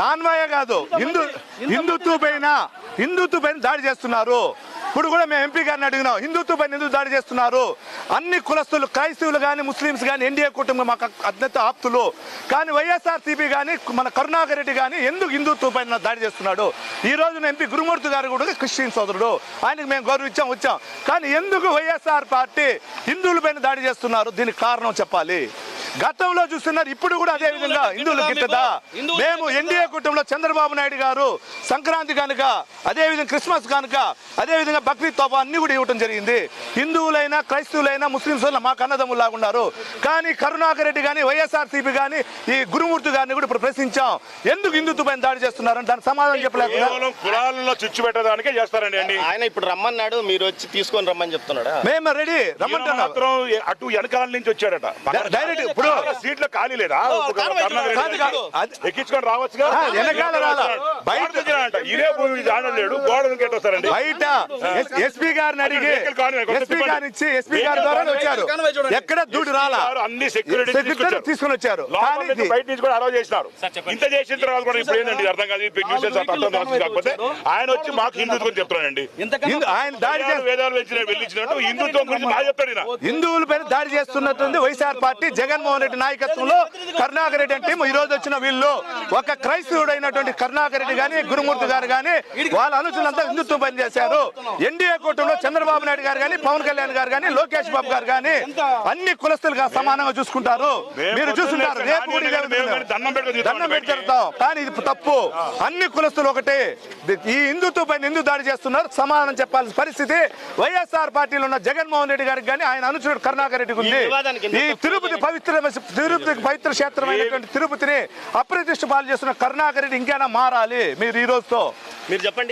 కాన్వాయే కాదు. హిందూ హిందుత్వ పైన హిందుత్వ పైన దాడి చేస్తున్నారు. ఇప్పుడు కూడా మేము ఎంపీ గారిని అడిగినాం. హిందుత్వ పైన ఎందుకు దాడి చేస్తున్నారు? అన్ని కులస్తులు క్రైస్తవులు కానీ ముస్లిమ్స్ కానీ ఎన్డీఏ కుటుంబం మాకు అత్యంత ఆప్తులు. కానీ వైఎస్ఆర్సీపీ కానీ మన కరుణాకర్ రెడ్డి కానీ ఎందుకు హిందుత్వ పైన దాడి చేస్తున్నాడు? ఈ రోజున ఎంపీ గురుమూర్తి గారు కూడా క్రిస్టియన్ సోదరుడు. ఆయనకు మేము గౌరవించాం వచ్చాం. కానీ ఎందుకు వైఎస్ఆర్ పార్టీ హిందువుల పైన దాడి చేస్తున్నారు? దీనికి కారణం చెప్పాలి. గతంలో చూస్తున్నారు ఇప్పుడు కూడా అదే విధంగా హిందువులు గిట్టదా మేము ఎన్డీఏ కుటుంబంలో చంద్రబాబు నాయుడు గారు సంక్రాంతి కనుక అదే విధంగా క్రిస్మస్ కనుక అదే విధంగా బక్రీద్ తోప అన్ని కూడా ఇవ్వటం జరిగింది. హిందువులైనా క్రైస్తవులైనా ముస్లింస్ వల్ల మాకు అన్నదమ్ములాగా ఉన్నారు. కానీ కరుణాకర్ రెడ్డి కానీ వైఎస్ఆర్సీపీ కానీ ఈ గురుమూర్తి గారిని కూడా ఇప్పుడు ప్రశ్నించాం. ఎందుకు హిందుత్వ పైన దాడి చేస్తున్నారని దానికి సమాధానం కులాలలో చుచ్చు పెట్టడానికే చేస్తారండి అండి ఆయన ఇప్పుడు రమ్మన్నాడు మీరు వచ్చి తీసుకొని రమ్మని చెప్తున్నాడా? మేము రెడీ రమ్మంటున్నాం. మాత్రం అటు వెనకాల నుంచి వచ్చాడట. డైరెక్ట్ ఇప్పుడు సీట్ల ఖాళీ లేదా? ఎక్కించుకొని రాలా. బయట ఇదే భూమి వస్తారండి. బయట ఎస్పీ గారిని అడిగి ఎస్పీ. గారిని ఇచ్చి ఎస్పీ గారి ద్వారా వచ్చారు. ఎక్కడ దుడ్డు రాలా? అన్ని సెక్యూరిటీ తీసుకొని వచ్చారు బయట నుంచి కూడా అలౌ చేసినారు. ఇంత చేసిన తర్వాత కూడా ఇప్పుడు ఏంటండి అర్థం కాదు న్యూసెన్స్ అర్థం కాకపోతే ఆయన వచ్చి మాకు హిందుత్వం చెప్తున్నాడండి. హిందూ- ఆయన దాడి వేదాలు చేసి వేదాలు వెలిచిన వెళ్ళించినట్టు హిందుత్వం గురించి బాగా చెప్తాడు ఈయన. హిందువుల పైన దాడి చేస్తున్నట్టుంది. వైఎస్ఆర్ పార్టీ జగన్మోహన్ రెడ్డి నాయకత్వంలో కరుణాకర్ రెడ్డి అంటే ఈ రోజు వచ్చిన వీళ్ళు ఒక క్రైస్తవుడు అయినటువంటి కరుణాకర్ రెడ్డి గాని గురుమూర్తి గారు గాని వాళ్ళ అనుచరులంతా హిందుత్వం పని చేశారు. ఎన్డీఏ కూటమిలో చంద్రబాబు నాయుడు గారు గాని పవన్ కళ్యాణ్ గారు గాని లోకేష్ బాబు గారు గాని అన్ని కులస్తులుగా సమానంగా చూసుకుంటారు. మీరు రేపు. కానీ దండం. జరుగుతాం కానీ ఇది తప్పు. అన్ని కులస్తులు ఒకటే. ఈ హిందుత్వ పైన ఎందుకు దాడి చేస్తున్నారు? సమాధానం చెప్పాల్సిన పరిస్థితి. వైఎస్ఆర్ పార్టీలో ఉన్న జగన్మోహన్ రెడ్డి గారికి కానీ ఆయన అనుచరుడు కరుణాకర్ రెడ్డికి ఉంది. ఈ తిరుపతి పవిత్ర తిరుపతి పవిత్ర క్షేత్రమైనటువంటి తిరుపతిని అప్రతిష్ట పాలు చేస్తున్న కరుణాకర్ రెడ్డి ఇంకైనా మారాలి? మీరు ఈ రోజుతో మీరు చెప్పండి.